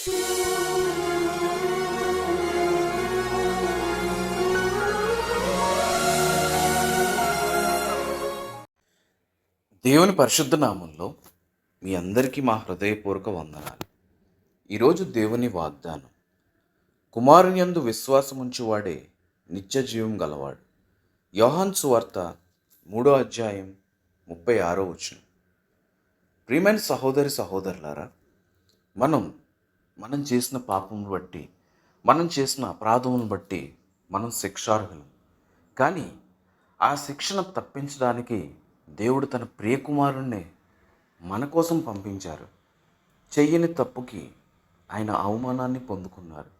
దేవుని పరిశుద్ధ నామంలో మీ అందరికీ మా హృదయపూర్వక వందనాలు. ఈరోజు దేవుని వాగ్దానం కుమారుని యందు విశ్వాసముంచువాడే నిత్య జీవం గలవాడు. యోహాన్ సువార్త మూడో అధ్యాయం ముప్పై ఆరో వచనం. ప్రియమైన సహోదరి సహోదరులారా మనం మనం చేసిన పాపమును బట్టి మనం చేసిన అపరాధమును బట్టి మనం శిక్షార్హులం. కానీ ఆ శిక్షణ తప్పించడానికి దేవుడు తన ప్రియకుమారుణ్ణి మన కోసం పంపించారు. చెయ్యని తప్పుకి ఆయన అవమానాన్ని పొందుకున్నారు.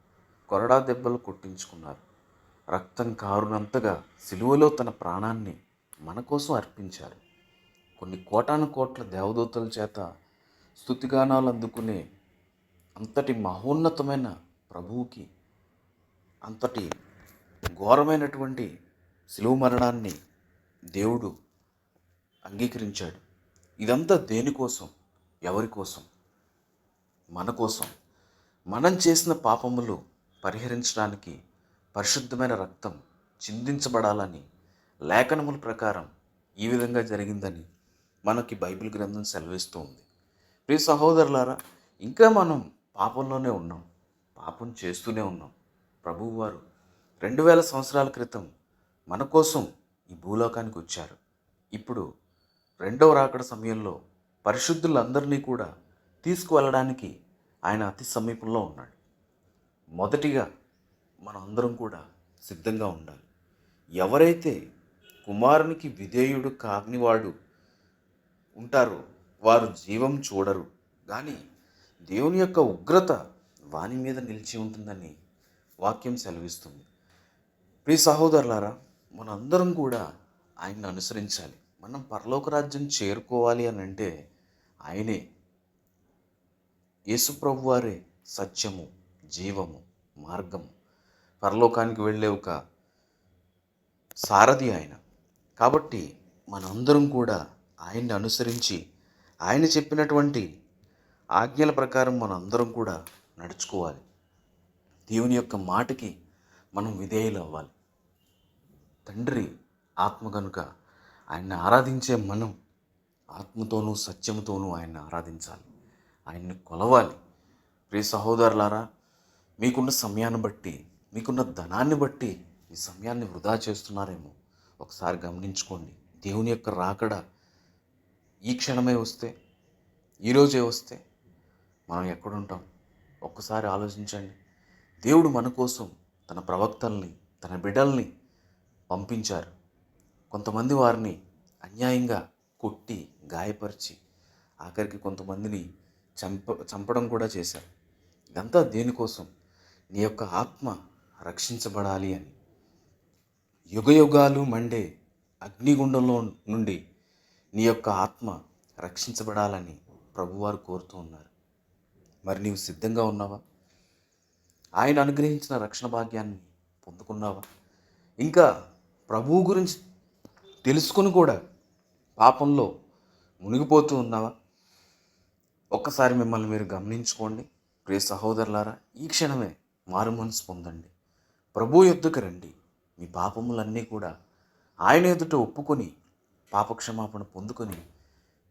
కొరడా దెబ్బలు కొట్టించుకున్నారు. రక్తం కారునంతగా సిలువలో తన ప్రాణాన్ని మన కోసం అర్పించారు. కొన్ని కోటాను కోట్ల దేవదూతల చేత స్థుతిగానాలు అందుకునే అంతటి మహోన్నతమైన ప్రభువుకి అంతటి ఘోరమైనటువంటి శిలువ మరణాన్ని దేవుడు అంగీకరించాడు. ఇదంతా దేనికోసం ఎవరి కోసం? మన కోసం. మనం చేసిన పాపములు పరిహరించడానికి పరిశుద్ధమైన రక్తం చిందించబడాలని లేఖనముల ప్రకారం ఈ విధంగా జరిగిందని మనకి బైబిల్ గ్రంథం సెలవిస్తూ ఉంది ప్రియ సహోదరులారా ఇంకా మనం పాపంలోనే ఉన్నాం. పాపం చేస్తూనే ఉన్నాం. ప్రభువు వారు రెండు వేల సంవత్సరాల క్రితం మన కోసం ఈ భూలోకానికి వచ్చారు. ఇప్పుడు రెండవ రాకడ సమయంలో పరిశుద్ధులందరినీ కూడా తీసుకువెళ్ళడానికి ఆయన అతి సమీపంలో ఉన్నాడు. మొదటిగా మనం అందరం కూడా సిద్ధంగా ఉండాలి. ఎవరైతే కుమారునికి విధేయుడు కానివాడు ఉంటారో వారు జీవం చూడరు. కానీ దేవుని యొక్క ఉగ్రత వాని మీద నిలిచి ఉంటుందని వాక్యం సెలవిస్తుంది. ప్రియ సహోదరులారా మనందరం కూడా ఆయన్ని అనుసరించాలి. మనం పరలోక రాజ్యం చేరుకోవాలి అని అంటే ఆయనే. యేసుప్రభు వారే సత్యము జీవము మార్గము. పరలోకానికి వెళ్ళే ఒక సారథి ఆయన. కాబట్టి మనందరం కూడా ఆయన్ని అనుసరించి ఆయన చెప్పినటువంటి ఆజ్ఞల ప్రకారం మనందరం కూడా నడుచుకోవాలి. దేవుని యొక్క మాటకి మనం విధేయులు అవ్వాలి తండ్రి ఆత్మ కనుక ఆయన్ని ఆరాధించే మనం ఆత్మతోనూ సత్యముతోనూ ఆయన్ని ఆరాధించాలి. ఆయన్ని కొలవాలి. ప్రియ సహోదరులారా మీకున్న సమయాన్ని బట్టి మీకున్న ధనాన్ని బట్టి ఈ సమయాన్ని వృధా చేస్తున్నారేమో ఒకసారి గమనించుకోండి. దేవుని యొక్క రాకడ ఈ క్షణమే వస్తే ఈరోజే వస్తే మనం ఎక్కడుంటాం? ఒక్కసారి ఆలోచించండి. దేవుడు మన కోసం తన ప్రవక్తల్ని తన బిడ్డల్ని పంపించారు. కొంతమంది వారిని అన్యాయంగా కొట్టి గాయపరిచి ఆఖరికి కొంతమందిని చంప చంపడం కూడా చేశారు. ఇదంతా దేనికోసం నీ యొక్క ఆత్మ రక్షించబడాలి అని. యుగయుగాలు మండే అగ్నిగుండంలో నుండి నీ యొక్క ఆత్మ రక్షించబడాలని ప్రభువారు కోరుతూ ఉన్నారు. మరి నీవు సిద్ధంగా ఉన్నావా? ఆయన అనుగ్రహించిన రక్షణ భాగ్యాన్ని పొందుకున్నావా? ఇంకా ప్రభువు గురించి తెలుసుకుని కూడా పాపంలో మునిగిపోతూ ఉన్నావా? ఒక్కసారి మిమ్మల్ని మీరు గమనించుకోండి. ప్రియ సహోదరులారా ఈ క్షణమే మారు మనసు పొందండి. ప్రభు ఎద్దుకు రండి. మీ పాపములన్నీ కూడా ఆయన ఎదుట ఒప్పుకొని పాపక్షమాపణ పొందుకొని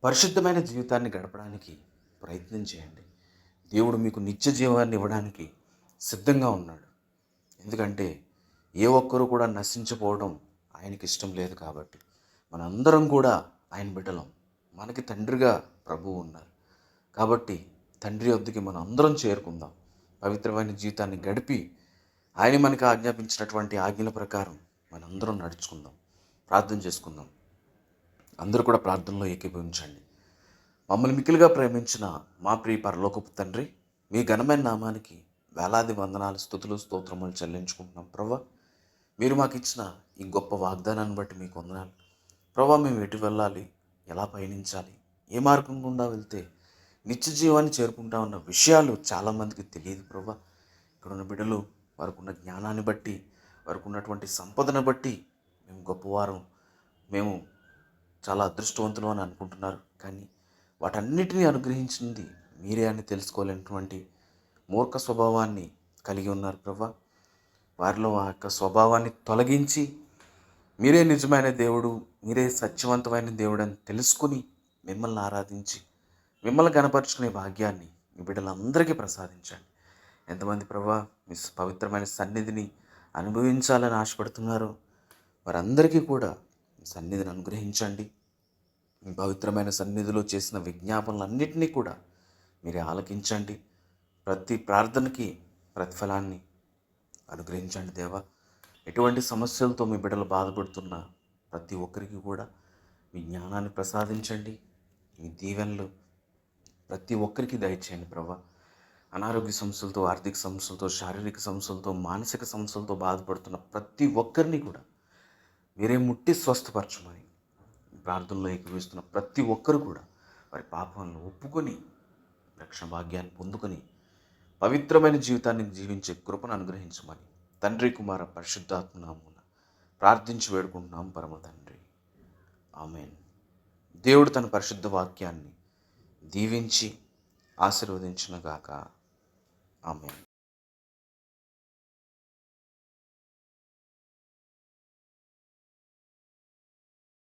పరిశుద్ధమైన జీవితాన్ని గడపడానికి ప్రయత్నం చేయండి. దేవుడు మీకు నిత్య జీవాన్ని ఇవ్వడానికి సిద్ధంగా ఉన్నాడు. ఎందుకంటే ఏ ఒక్కరూ కూడా నశించిపోవడం ఆయనకి ఇష్టం లేదు కాబట్టి మనందరం కూడా ఆయన బిడ్డలం. మనకి తండ్రిగా ప్రభువు ఉన్నారు. కాబట్టి తండ్రి వద్దకి మనం అందరం చేరుకుందాం. పవిత్రమైన జీవితాన్ని గడిపి ఆయన మనకి ఆజ్ఞాపించినటువంటి ఆజ్ఞల ప్రకారం మనందరం నడుచుకుందాం. ప్రార్థన చేసుకుందాం. అందరూ కూడా ప్రార్థనలో ఏకీభవించండి. మమ్మల్ని మిక్కిలిగా ప్రేమించిన మా ప్రియ పరలోకపు తండ్రి మీ ఘనమైన నామానికి వేలాది వందనాలు స్థుతులు స్తోత్రములు చెల్లించుకుంటున్నాం. ప్రభా మీరు మాకు ఇచ్చిన ఈ గొప్ప వాగ్దానాన్ని బట్టి మీకు వందనాలు. ప్రభా మేము ఎటు వెళ్ళాలి ఎలా పయనించాలి ఏ మార్గం గుండా వెళ్తే నిత్య జీవాన్ని చేరుకుంటామన్న విషయాలు చాలామందికి తెలియదు ప్రభా. ఇక్కడ ఉన్న బిడ్డలు వారికి ఉన్న జ్ఞానాన్ని బట్టి వారికి ఉన్నటువంటి సంపదను బట్టి మేము గొప్పవారం మేము చాలా అదృష్టవంతులు అని అనుకుంటున్నారు. కానీ వాటన్నిటినీ అనుగ్రహించింది మీరే అని తెలుసుకోలేనటువంటి మూర్ఖ స్వభావాన్ని కలిగి ఉన్నారు ప్రభా. వారిలో ఆ యొక్క స్వభావాన్ని తొలగించి మీరే నిజమైన దేవుడు మీరే సత్యవంతమైన దేవుడు అని తెలుసుకుని మిమ్మల్ని ఆరాధించి మిమ్మల్ని కనపరుచుకునే భాగ్యాన్ని మీ బిడ్డలందరికీ ప్రసాదించండి. ఎంతమంది ప్రభా మీ పవిత్రమైన సన్నిధిని అనుభవించాలని ఆశపడుతున్నారో వారందరికీ కూడా మీ సన్నిధిని అనుగ్రహించండి. మీ పవిత్రమైన సన్నిధిలో చేసిన విజ్ఞాపనలన్నింటినీ కూడా మీరు ఆలకించండి. ప్రతి ప్రార్థనకి ప్రతిఫలాన్ని అనుగ్రహించండి దేవా. ఎటువంటి సమస్యలతో మీ బిడ్డలు బాధపడుతున్న ప్రతి ఒక్కరికి కూడా మీ జ్ఞానాన్ని ప్రసాదించండి. మీ దీవెనలు ప్రతి ఒక్కరికి దయచేయండి ప్రభా. అనారోగ్య సమస్యలతో ఆర్థిక సమస్యలతో శారీరక సమస్యలతో మానసిక సమస్యలతో బాధపడుతున్న ప్రతి ఒక్కరిని కూడా మీరే ముట్టి స్వస్థపరచమని ప్రార్థనలో ఏకీవిస్తున్న ప్రతి ఒక్కరు కూడా వారి పాపాలను ఒప్పుకొని రక్షణ భాగ్యాన్ని పొందుకొని పవిత్రమైన జీవితాన్ని జీవించే కృపను అనుగ్రహించమని తండ్రి కుమార పరిశుద్ధాత్మనామున ప్రార్థించి వేడుకుంటున్నాం. పరమ తండ్రి. ఆమెన్. దేవుడు తన పరిశుద్ధ వాక్యాన్ని దీవించి ఆశీర్వదించినగాక ఆమెన్.